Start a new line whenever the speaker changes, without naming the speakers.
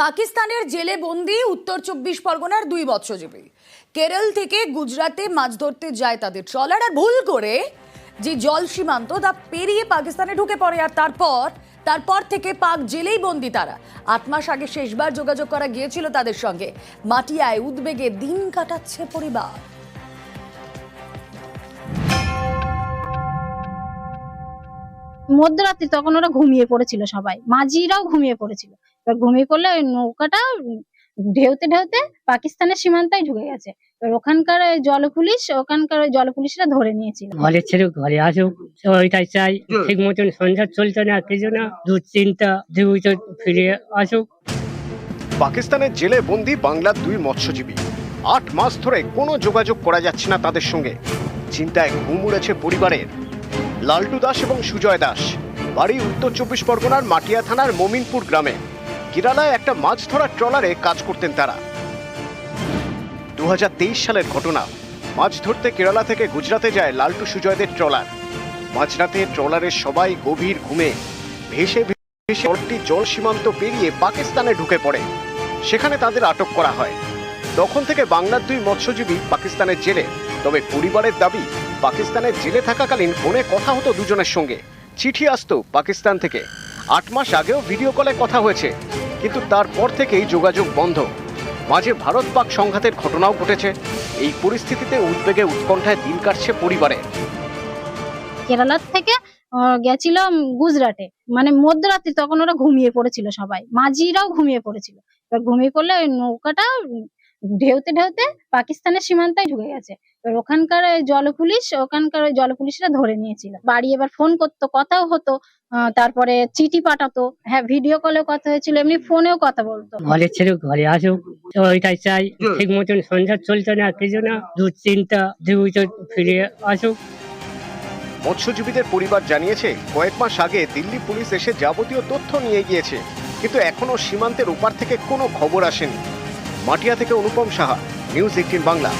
পাকিস্তানের জেলে বন্দি, উত্তর চব্বিশ পরগনার দুই মৎস্যজীবী কেরল থেকে গুজরাটে মাছ ধরতে যায় তাদের ট্রলার, আর ভুল করে যে জল সীমান্ত, তা পেরিয়ে পাকিস্তানে ঢুকে পড়ে। আর তারপর তারপর থেকে পাক জেলেই বন্দি তারা। আট মাস আগে শেষবার যোগাযোগ করা গিয়েছিল তাদের সঙ্গে। মাটিয়ায় উদ্বেগে দিন কাটাচ্ছে পরিবার।
মধ্যরাত্রি তখন ওরা ঘুমিয়ে পড়েছিল সবাই। মাঝিরাও ঘুমিয়ে পড়েছিল। এবার ঘুমিয়ে পড়লে ওই নৌকাটা ঢেউতে ঢেউতে পাকিস্তানের সীমান্তায় ঢুকে গেছে। এবার ওখানকার ওই জলপুলিশ ওখানকার ওই জল পুলিশরা ধরে নিয়েছিল।
ঘরে ছেড়ে ঘরে আসুক ওইটাই চাই। ঠিক মতন সন্ধ্যা চলছে না কিছু না। দুশ্চিন্তা ফিরে আসুক।
পাকিস্তানের জেলে বন্দি বাংলার দুই মৎস্যজীবী। আট মাস ধরে কোনো যোগাযোগ করা যাচ্ছে না তাদের সঙ্গে। চিন্তায় ঘুম উড়েছে পরিবারের লালটু দাস এবং সুজয় দাস। বাড়ি উত্তর চব্বিশ পরগনার মাটিয়া থানার মমিনপুর গ্রামে। কেরালায় একটা মাছ ধরার ট্রলারে কাজ করতেন তারা। দু হাজার তেইশ সালের ঘটনা। মাছ ধরতে কেরালা থেকে গুজরাতে যায় লালটু সুজয়দের ট্রলার। মাঝরাতে ট্রলারের সবাই গভীর ঘুমে। ভেসে ভেসে জলটি জল সীমান্ত পেরিয়ে পাকিস্তানে ঢুকে পড়ে। সেখানে তাদের আটক করা হয়। তখন থেকে বাংলার দুই মৎস্যজীবী পাকিস্তানের জেলে। তবে পরিবারের দাবি পাকিস্তানের জেলে থাকাকালীন ফোনে কথা হতো দুজনের সঙ্গে। চিঠি আসতো পাকিস্তান থেকে। আট মাস আগেও ভিডিও কলে কথা হয়েছে কিন্তু তারপর থেকেই যোগাযোগ বন্ধ। মাঝে ভারত পাক সংঘাতের ঘটনাও ঘটেছে। এই পরিস্থিতিতে উদ্বেগে উৎকণ্ঠায় দিন কাটছে পরিবারে।
কেরালার থেকে আহ, গেছিলাম গুজরাটে। মানে মধ্যরাত্রি তখন ওরা ঘুমিয়ে পড়েছিল সবাই। মাঝিরাও ঘুমিয়ে পড়েছিল। এবার ঘুমিয়ে পড়লে ওই নৌকাটা ঢেউতে ঢেউতে পাকিস্তানের সীমান্তায় ঢুকে গেছে। এবার ওখানকার ওই জলপুলিশ ওখানকার ওই জলপুলিশরা ধরে নিয়েছিল। বাড়ি এবার ফোন করতো কথাও হতো আহ, তারপরে চিঠি পাঠাতো হ্যাঁ ভিডিও কলে কথা হয়েছিল এমনি ফোনেও কথা বলতো।
ঘরে ছেড়ে ঘরে আসুক ওইটাই চাই ঠিক মতন সন্ধ্যা চলছে না কিছু না দু তিনটা ফিরে আসুক।
মৎস্যজীবীদের পরিবার জানিয়েছে কয়েক মাস আগে দিল্লি পুলিশ এসে যাবতীয় তথ্য নিয়ে গিয়েছে কিন্তু এখনও সীমান্তের ওপার থেকে কোনো খবর আসেনি। মাটিয়া থেকে অনুপম সাহা নিউজ এইটিন বাংলা